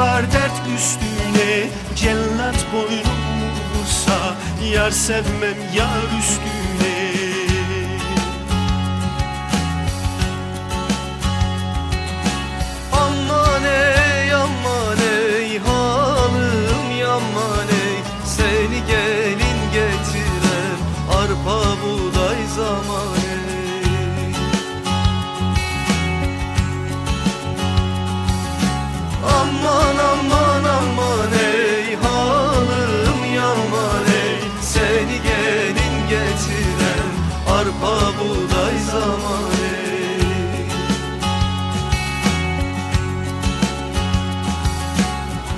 var dert üstüne. Cellat boynumu vursa Yar sevmem yar üstüne. Aman ey aman ey Halim yaman ey. Seni gelin getirem Arpa buğday zaman getiren arpa